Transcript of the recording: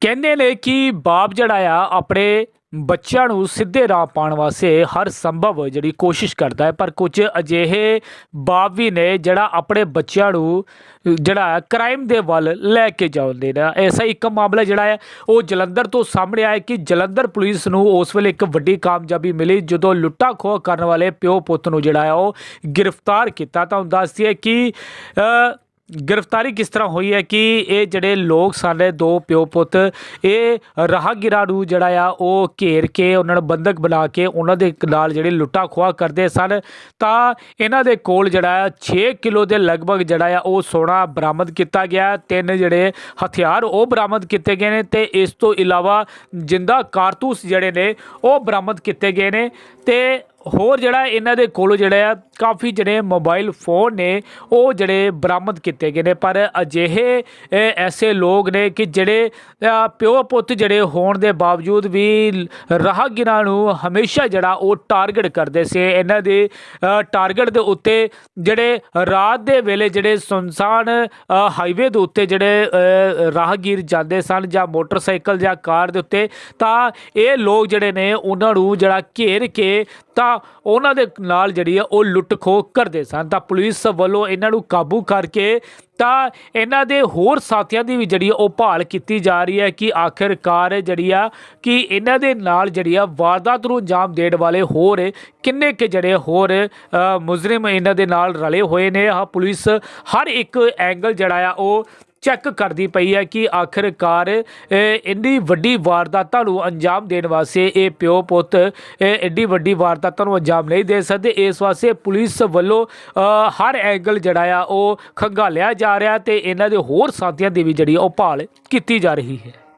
ਕਹਿੰਦੇ ਨੇ ਕਿ ਬਾਪ ਜਿਹੜਾ ਆ, ਆਪਣੇ ਬੱਚਿਆਂ ਨੂੰ ਸਿੱਧੇ ਰਾਹ ਪਾਉਣ ਵਾਸਤੇ ਹਰ ਸੰਭਵ ਜਿਹੜੀ ਕੋਸ਼ਿਸ਼ ਕਰਦਾ ਹੈ। ਪਰ ਕੁਝ ਅਜਿਹੇ ਬਾਪ ਵੀ ਨੇ ਜਿਹੜਾ ਆਪਣੇ ਬੱਚਿਆਂ ਨੂੰ, ਜਿਹੜਾ ਕ੍ਰਾਈਮ ਦੇ ਵੱਲ ਲੈ ਕੇ ਜਾਂਦੇ ਨੇ। ਐਸਾ ਇੱਕ ਮਾਮਲਾ ਜਿਹੜਾ ਹੈ, ਉਹ ਜਲੰਧਰ ਤੋਂ ਸਾਹਮਣੇ ਆਇਆ ਕਿ ਜਲੰਧਰ ਪੁਲਿਸ ਨੂੰ ਉਸ ਵੇਲੇ ਇੱਕ ਵੱਡੀ ਕਾਮਯਾਬੀ ਮਿਲੀ, ਜਦੋਂ ਲੁੱਟਾ ਖੋਹ ਕਰਨ ਵਾਲੇ ਪਿਓ ਪੁੱਤ ਨੂੰ ਜਿਹੜਾ ਹੈ, ਉਹ ਗ੍ਰਿਫਤਾਰ ਕੀਤਾ। ਤਾਂ ਹੁਣ ਦੱਸਦੀ ਹੈ ਕਿ ਗ੍ਰਿਫਤਾਰੀ ਕਿਸ ਤਰ੍ਹਾਂ ਹੋਈ ਹੈ ਕਿ ਇਹ ਜਿਹੜੇ ਲੋਕ ਸਾਡੇ ਦੋ ਪਿਓ ਪੁੱਤ, ਇਹ ਰਾਹਗੀਰਾਂ ਨੂੰ ਜਿਹੜਾ ਆ, ਉਹ ਘੇਰ ਕੇ, ਉਹਨਾਂ ਨੂੰ ਬੰਦਕ ਬਣਾ ਕੇ, ਉਹਨਾਂ ਦੇ ਨਾਲ ਜਿਹੜੇ ਲੁੱਟਾ ਖੋਆ ਕਰਦੇ ਸਨ, ਤਾਂ ਇਹਨਾਂ ਦੇ ਕੋਲ ਜਿਹੜਾ ਆ 6 ਕਿਲੋ ਦੇ ਲਗਭਗ ਜਿਹੜਾ ਆ, ਉਹ ਸੋਨਾ ਬਰਾਮਦ ਕੀਤਾ ਗਿਆ। ਤਿੰਨ ਜਿਹੜੇ ਹਥਿਆਰ ਉਹ ਬਰਾਮਦ ਕੀਤੇ ਗਏ ਨੇ ਤੇ ਇਸ ਤੋਂ ਇਲਾਵਾ ਜਿੰਦਾ ਕਾਰਤੂਸ ਜਿਹੜੇ ਨੇ, ਉਹ ਬਰਾਮਦ ਕੀਤੇ ਗਏ ਨੇ ਤੇ ਹੋਰ ਜਿਹੜਾ ਇਹਨਾਂ ਦੇ ਕੋਲੋਂ ਜਿਹੜਾ ਆ, ਕਾਫੀ ਜਿਹੜੇ ਮੋਬਾਈਲ ਫੋਨ ਨੇ, ਉਹ ਜਿਹੜੇ ਬਰਾਮਦ ਕੀਤੇ ਗਏ ਨੇ। ਪਰ ਅਜਿਹੇ ਐਸੇ ਲੋਕ ਨੇ ਕਿ ਜਿਹੜੇ ਪਿਓ ਪੁੱਤ ਜਿਹੜੇ ਹੋਣ ਦੇ ਬਾਵਜੂਦ ਵੀ ਰਾਹਗੀਰਾਂ ਨੂੰ ਹਮੇਸ਼ਾ ਜਿਹੜਾ ਉਹ ਟਾਰਗੇਟ ਕਰਦੇ ਸੀ। ਇਹਨਾਂ ਦੇ ਟਾਰਗੇਟ ਦੇ ਉੱਤੇ ਜਿਹੜੇ ਰਾਤ ਦੇ ਵੇਲੇ ਜਿਹੜੇ ਸੁਨਸਾਨ ਹਾਈਵੇ ਦੇ ਉੱਤੇ ਜਿਹੜੇ ਰਾਹਗੀਰ ਜਾਂਦੇ ਸਨ ਜਾਂ ਮੋਟਰਸਾਈਕਲ ਜਾਂ ਕਾਰ ਦੇ ਉੱਤੇ, ਤਾਂ ਇਹ ਲੋਕ ਜਿਹੜੇ ਨੇ, ਉਹਨਾਂ ਨੂੰ ਜਿਹੜਾ ਘੇਰ ਕੇ ਤਾਂ ਉਹਨਾਂ ਦੇ ਨਾਲ ਜਿਹੜੀ ਆ ਉਹ ਲੁੱਟ ਖੋਹ ਕਰਦੇ ਸਨ। ਤਾਂ ਪੁਲਿਸ ਵੱਲੋਂ ਇਹਨਾਂ ਨੂੰ ਕਾਬੂ ਕਰਕੇ ਤਾਂ ਇਹਨਾਂ ਦੇ ਹੋਰ ਸਾਥੀਆਂ ਦੀ ਵੀ ਜਿਹੜੀ ਉਹ ਭਾਲ ਕੀਤੀ ਜਾ ਰਹੀ ਹੈ ਕਿ ਆਖਿਰਕਾਰ ਜਿਹੜੀ ਆ ਕਿ ਇਹਨਾਂ ਦੇ ਨਾਲ ਜਿਹੜੀ ਆ ਵਾਰਦਾਤ ਨੂੰ ਅੰਜਾਮ ਦੇਣ ਵਾਲੇ ਹੋਰ ਕਿੰਨੇ ਕਿ ਜਿਹੜੇ ਹੋਰ ਅ, ਮੁਜਰਮ ਇਹਨਾਂ ਦੇ ਨਾਲ ਰਲੇ ਹੋਏ ਨੇ। ਆ ਪੁਲਿਸ ਹਰ ਇੱਕ ਐਂਗਲ ਜਿਹੜਾ ਆ ਉਹ ਚੈੱਕ ਕਰਦੀ ਪਈ ਹੈ ਕਿ ਆਖਿਰਕਾਰ ਇੰਨੀ ਵੱਡੀ ਵਾਰਦਾਤਾਂ ਨੂੰ ਅੰਜਾਮ ਦੇਣ ਵਾਸਤੇ ਇਹ ਪਿਓ ਪੁੱਤ ਇਹ ਐਡੀ ਵੱਡੀ ਵਾਰਦਾਤਾਂ ਨੂੰ ਅੰਜਾਮ ਨਹੀਂ ਦੇ ਸਕਦੇ। ਇਸ ਵਾਸਤੇ ਪੁਲਿਸ ਵੱਲੋਂ ਹਰ ਐਂਗਲ ਜਿਹੜਾ ਆ, ਉਹ ਖੰਗਾਲਿਆ ਜਾ ਰਿਹਾ ਤੇ ਇਹਨਾਂ ਦੇ ਹੋਰ ਸਾਥੀਆਂ ਦੀ ਵੀ ਜਿਹੜੀ ਉਹ ਭਾਲ ਕੀਤੀ ਜਾ ਰਹੀ ਹੈ।